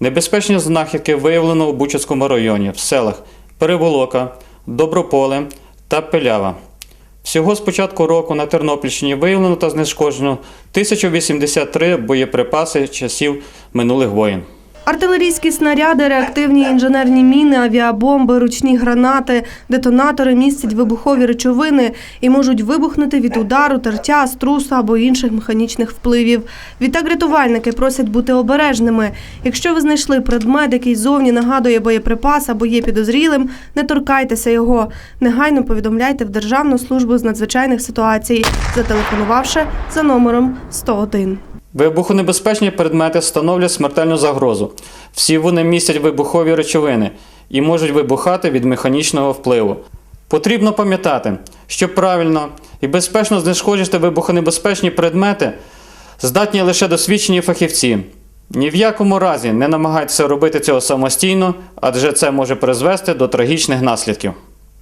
Небезпечні знахідки виявлено у Бучацькому районі в селах Переволока, Доброполе та Пелява. Всього з початку року на Тернопільщині виявлено та знешкоджено 1083 боєприпаси часів минулих воєн. Артилерійські снаряди, реактивні інженерні міни, авіабомби, ручні гранати, детонатори містять вибухові речовини і можуть вибухнути від удару, тертя, струсу або інших механічних впливів. Відтак рятувальники просять бути обережними. Якщо ви знайшли предмет, який зовні нагадує боєприпас або є підозрілим, не торкайтеся його. Негайно повідомляйте в Державну службу з надзвичайних ситуацій, зателефонувавши за номером 101. Вибухонебезпечні предмети становлять смертельну загрозу. Всі вони містять вибухові речовини і можуть вибухати від механічного впливу. Потрібно пам'ятати, що правильно і безпечно знешкоджити вибухонебезпечні предмети здатні лише досвідчені фахівці. Ні в якому разі не намагайтеся робити цього самостійно, адже це може призвести до трагічних наслідків.